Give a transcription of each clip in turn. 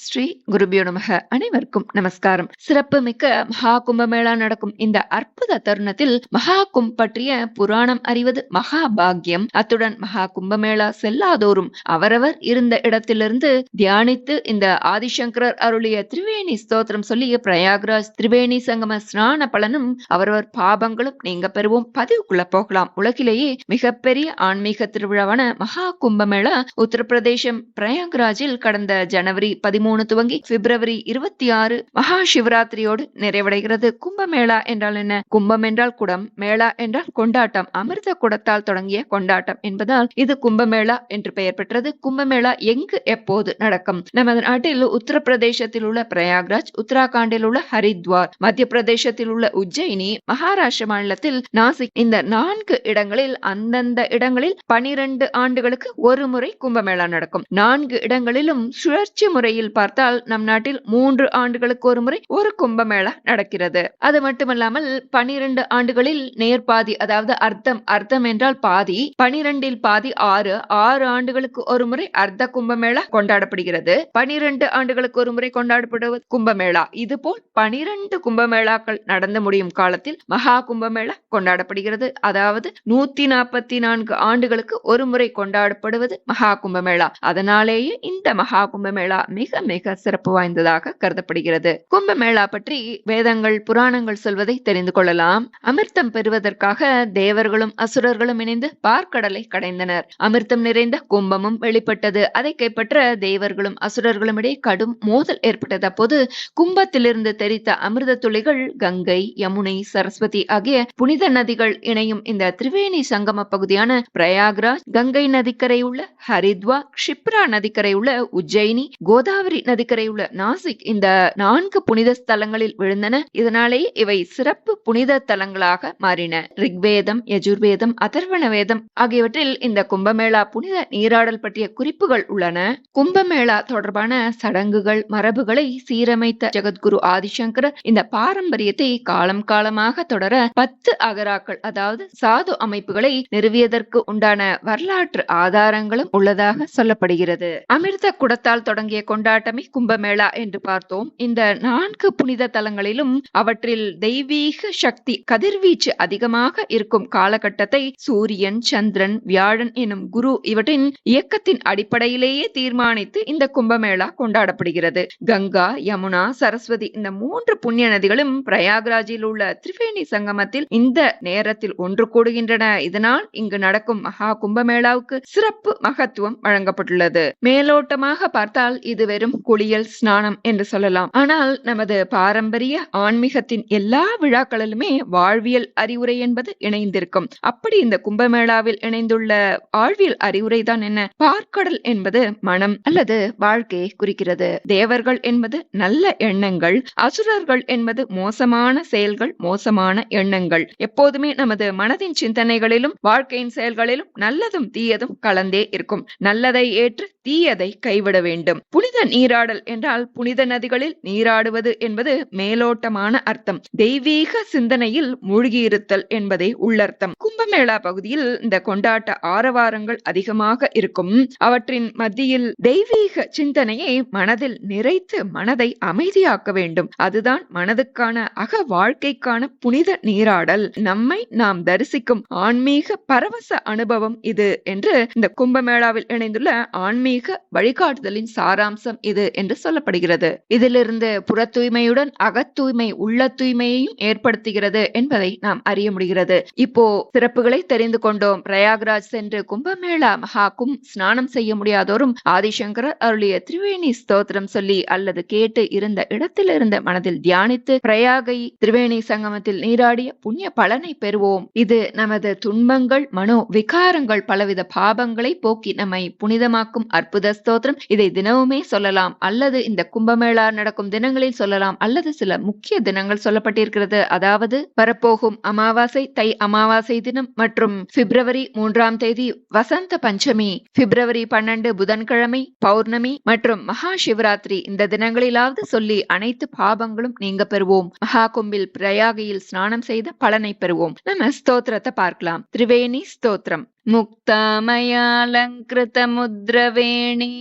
ஸ்ரீ குருபியோ நமக. அனைவருக்கும் நமஸ்காரம். சிறப்பு மிக்க மகா கும்பமேளா நடக்கும் இந்த அற்புத தருணத்தில் மகா கும்ப பற்றிய புராணம் அறிவது மகா பாக்கியம் அத்துடன் மகா கும்பமேளா செல்லாதோறும் அவரவர் இருந்த இடத்திலிருந்து தியானித்து இந்த ஆதிசங்கரர் அருளிய திரிவேணி ஸ்தோத்திரம் சொல்லி பிரயாக்ராஜ் திரிவேணி சங்கம ஸ்நான பலனும் அவரவர் பாபங்களும் நீங்க பெறுவோம். பதிவுக்குள்ள போகலாம். உலகிலேயே மிகப்பெரிய ஆன்மீக திருவிழாவான மகா கும்பமேளா உத்தரப்பிரதேசம் பிரயாக்ராஜில் கடந்த ஜனவரி பதிமூணு துவங்கி பிப்ரவரி இருபத்தி ஆறு மகா சிவராத்திரியோடு நிறைவடைகிறது. கும்பமேளா என்றால் என்ன? கும்பம் என்றால் குடம் மேளா என்றால் கொண்டாட்டம். அமிர்த குடத்தால் தொடங்கிய கொண்டாட்டம் என்பதால் இது கும்பமேளா என்று பெயர் பெற்றது. கும்பமேளா எங்கு எப்போது நடக்கும்? நமது நாட்டில் உத்தரப்பிரதேசத்தில் உள்ள பிரயாக்ராஜ் உத்தராகண்டில் உள்ள ஹரித்வார் மத்திய பிரதேசத்தில் உள்ள உஜ்ஜயினி மகாராஷ்டிர மாநிலத்தில் நாசிக் இந்த நான்கு இடங்களில் அந்தந்த இடங்களில் பனிரெண்டு ஆண்டுகளுக்கு ஒரு முறை கும்பமேளா நடக்கும். நான்கு இடங்களிலும் சுழற்சி முறையில் பார்த்தால் நம் நாட்டில் மூன்று ஆண்டுகளுக்கு ஒரு முறை ஒரு கும்பமேளா நடக்கிறது. அது மட்டுமல்லாமல் பனிரெண்டு ஆண்டுகளில் நேர்பாதி அதாவது அர்த்தம் அர்த்தம் என்றால் பாதி பனிரெண்டில் பாதி ஆறு ஆறு ஆண்டுகளுக்கு ஒரு முறை அர்த்த கும்பமேளா கொண்டாடப்படுகிறது. பனிரெண்டு ஆண்டுகளுக்கு ஒரு முறை கொண்டாடப்படுவது கும்பமேளா. இது போல் பனிரெண்டு கும்பமேளாக்கள் நடந்து முடியும் காலத்தில் மகா கும்பமேளா கொண்டாடப்படுகிறது. அதாவது நூத்தி நாற்பத்தி நான்கு ஆண்டுகளுக்கு ஒரு முறை கொண்டாடப்படுவது மகா கும்பமேளா. அதனாலேயே இந்த மகா கும்பமேளா மிக மிக சிறப்பு வாய்ந்ததாக கருதப்படுகிறது. கும்பமேளா பற்றி வேதங்கள் புராணங்கள் சொல்வதை தெரிந்து கொள்ளலாம். அமிர்தம் பெறுவதற்காக தேவர்களும் அசுரர்களும் இணைந்து பார்க்கடலை கடைந்தனர். அமிர்தம் நிறைந்த கும்பமும் வெளிப்பட்டது. அதை கைப்பற்ற தேவர்களும் அசுரர்களும் இடையே கடும் மோதல் ஏற்பட்டது. அப்போது கும்பத்திலிருந்து தெரித்த அமிர்த துளிகள் கங்கை யமுனை சரஸ்வதி ஆகிய புனித நதிகள் இணையும் இந்த திரிவேணி சங்கம பகுதியான பிரயாக்ராஜ் கங்கை நதிக்கரை உள்ள ஹரித்வா க்ஷிப்ரா நதிக்கரை உள்ள உஜ்ஜயினி கோதாவரி நதிக்கரை உள்ள நாசிக் இந்த நான்கு புனித ஸ்தலங்களில் விழுந்தன. இதனாலேயே இவை சிறப்பு புனித தலங்களாக மாறின. ரிக்வேதம் யஜுர்வேதம் அதர்வண வேதம் ஆகியவற்றில் இந்த கும்பமேளா புனித நீராடல் பற்றிய குறிப்புகள் உள்ளன. கும்பமேளா தொடர்பான சடங்குகள் மரபுகளை சீரமைத்த ஜெகத்குரு ஆதிசங்கர் இந்த பாரம்பரியத்தை காலம் காலமாக தொடர பத்து அகராக்கள் அதாவது சாது அமைப்புகளை நிறுவியதற்கு உண்டான வரலாற்று ஆதாரங்களும் உள்ளதாக சொல்லப்படுகிறது. அமிர்த குடத்தால் தொடங்கிய கொண்டாட்ட கொண்டாட்டமே கும்பமேளா என்று பார்த்தோம். இந்த நான்கு புனித தலங்களிலும் அவற்றில் தெய்வீக சக்தி கதிர்வீச்சு அதிகமாக இருக்கும் காலகட்டத்தை சூரியன் சந்திரன் வியாழன் எனும் குரு இவற்றின் இயக்கத்தின் அடிப்படையிலேயே தீர்மானித்து இந்த கும்பமேளா கொண்டாடப்படுகிறது. கங்கா யமுனா சரஸ்வதி இந்த மூன்று புண்ணிய நதிகளும் பிரயாக்ராஜில் உள்ள திரிவேணி சங்கமத்தில் இந்த நேரத்தில் ஒன்று கூடுகின்றன. இதனால் இங்கு நடக்கும் மகா கும்பமேளாவுக்கு சிறப்பு மகத்துவம் வழங்கப்பட்டுள்ளது. மேலோட்டமாக பார்த்தால் இது வெறும் குளியல் ஸ்நானம் என்று சொல்லலாம். ஆனால் நமது பாரம்பரிய ஆன்மீகத்தின் எல்லா விழாக்களிலுமே வாழ்வியல் அறிவுரை என்பது இணைந்திருக்கும். அப்படி இந்த கும்பமேளாவில் இணைந்துள்ள வாழ்வியல் அறிவுரை தான் என்ன? பார்க்கடல் என்பது மனம் அல்லது வாழ்க்கையை குறிக்கிறது. தேவர்கள் என்பது நல்ல எண்ணங்கள் அசுரர்கள் என்பது மோசமான செயல்கள் மோசமான எண்ணங்கள். எப்போதுமே நமது மனதின் சிந்தனைகளிலும் வாழ்க்கையின் செயல்களிலும் நல்லதும் தீயதும் கலந்தே இருக்கும். நல்லதை ஏற்று தீயதை கைவிட வேண்டும். புனித நீர் நீராடல் என்றால் புனித நதிகளில் நீராடுவது என்பது மேலோட்டமான அர்த்தம். தெய்வீக சிந்தனையில் மூழ்கியிருத்தல் என்பதே உள்ளர்த்தம். கும்பமேளா பகுதியில் இந்த கொண்டாட்ட ஆரவாரங்கள் அதிகமாக இருக்கும். அவற்றின் மத்தியில் தெய்வீக சிந்தனையை மனதில் நிறைத்து மனதை அமைதியாக்க வேண்டும். அதுதான் மனதுக்கான அக வாழ்க்கைக்கான புனித நீராடல். நம்மை நாம் தரிசிக்கும் ஆன்மீக பரவச அனுபவம் இது என்று இந்த கும்பமேளாவில் இணைந்துள்ள ஆன்மீக வழிகாட்டுதலின் சாராம்சம் இது என்று சொல்லப்படுகிறது. இதிலிருந்து புற தூய்மையுடன் அகத்தூய்மை உள்ள தூய்மையையும் ஏற்படுத்துகிறது என்பதை நாம் அறிய முடிகிறது. இப்போ சிறப்புகளை தெரிந்து கொண்டோம். பிரயாக்ராஜ் சென்று கும்பமேளா மகாக்கும் ஸ்நானம் செய்ய முடியாதோரும் ஆதிசங்கரர் அருளிய திரிவேணி ஸ்தோத்திரம் சொல்லி அல்லது கேட்டு இருந்த இடத்தில் இருந்த மனதில் தியானித்து பிரயாகை திரிவேணி சங்கமத்தில் நீராடிய புண்ணிய பலனை பெறுவோம். இது நமது துன்பங்கள் மனோ விகாரங்கள் பலவித பாபங்களை போக்கி நம்மை புனிதமாக்கும் அற்புத ஸ்தோத்திரம் இதை தினமுமே சொல்லலாம். சொல்லலாம் அல்லது இந்த கும்பமேளா நடக்கும் தினங்களில் சொல்லலாம் அல்லது சில முக்கிய தினங்கள் சொல்லப்பட்டிருக்கிறது. அதாவது வரப்போகும் அமாவாசை தை அமாவாசை தினம் மற்றும் பிப்ரவரி மூன்றாம் தேதி வசந்த பஞ்சமி பிப்ரவரி பன்னெண்டு புதன்கிழமை பௌர்ணமி மற்றும் மகா சிவராத்திரி. இந்த தினங்களிலாவது சொல்லி அனைத்து பாபங்களும் நீங்க பெறுவோம். மகா கும்பில் பிரயாகையில் ஸ்நானம் செய்த பலனை பெறுவோம். நம்ம ஸ்தோத்திரத்தை பார்க்கலாம். திரிவேணி ஸ்தோத்திரம். मुक्तामयालङ्कृतमुद्रवेणी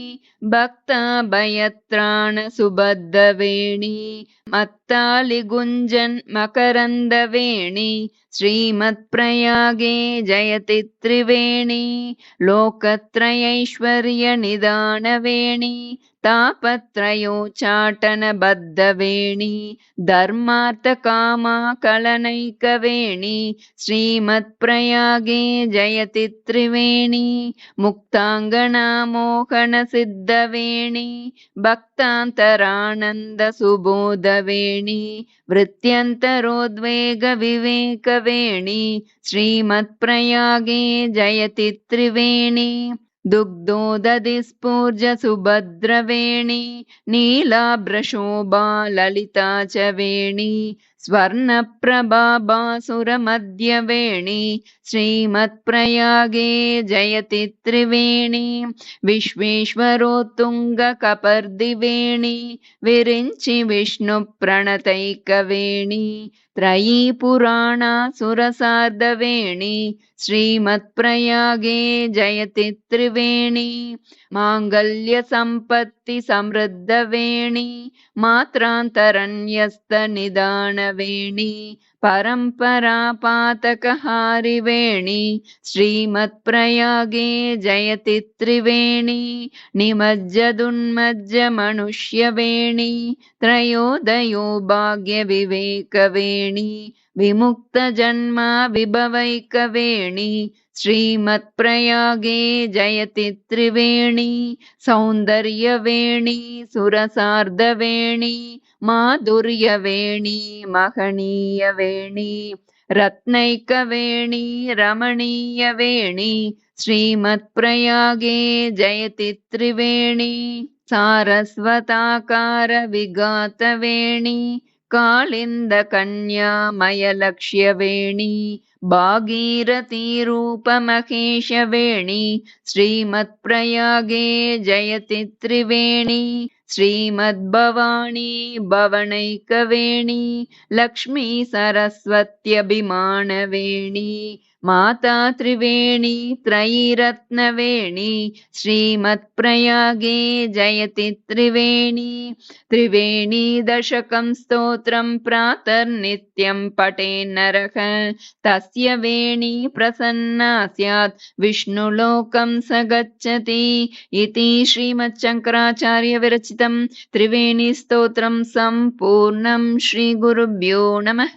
भक्ताभयत्राणसुबद्धवेणी मत्तालिगुञ्जन् मकरन्दवेणी श्रीमत्प्रयागे जयति त्रिवेणी लोकत्रयैश्वर्यनिदानवेणी तापत्रयोच्चाटनबद्धवेणी धर्मार्थकामाकलनैकवेणी श्रीमत्प्रयागे जयति त्रिवेणी मुक्ताङ्गनामोहनसिद्धवेणी भक्तान्तरानन्दसुबोधवेणी वृत्त्यन्तरोद्वेगविवेकवेणी श्रीमत्प्रयागे जयति त्रिवेणी दुग्धोदधिस्फूर्जसुभद्रवेणी नीलाभ्रशोभा ललिता च वेणी स्वर्णप्रभाबासुरमध्यवेणी श्रीमत्प्रयागे जयति त्रिवेणी विश्वेश्वरोत्तुङ्गकपर्दिवेणी विरिञ्चि विष्णुप्रणतैकवेणी त्रयी पुराणा सुरसार्धवेणी श्रीमत्प्रयागे जयति त्रिवेणी माङ्गल्यसम्पत्ति समृद्धवेणी मात्रान्तरन्यस्तनिदानवेणी परम्परापातकहारिवेणी श्रीमत्प्रयागे जयति त्रिवेणी निमज्जदुन्मज्जमनुष्यवेणी त्रयोदयो भाग्यविवेकवेणी विमुक्तजन्मा विभवैकवेणी श्रीमत्प्रयागे जयति त्रिवेणी सौन्दर्यवेणी सुरसार्धवेणी माधुर्यवेणी महनीयवेणी रत्नैकवेणी रमणीयवेणी श्रीमत्प्रयागे जयति त्रिवेणी सारस्वताकारविघातवेणी कालिन्दकन्यामयलक्ष्यवेणी भागीरथीरूपमहेशवेणी श्रीमत्प्रयागे जयति त्रिवेणी श्रीमद्भवाणी भवनैकवेणी लक्ष्मीसरस्वत्यभिमानवेणी माता त्रिवेणी त्रयीरत्नवेणी श्रीमत्प्रयागे जयति त्रिवेणी। त्रिवेणी दशकं स्तोत्रं प्रातर्नित्यं पठेन्नरः तस्य वेणी प्रसन्ना स्यात् विष्णुलोकं स गच्छति। इति श्रीमच्छङ्कराचार्यविरचितं त्रिवेणीस्तोत्रं सम्पूर्णं श्रीगुरुभ्यो नमः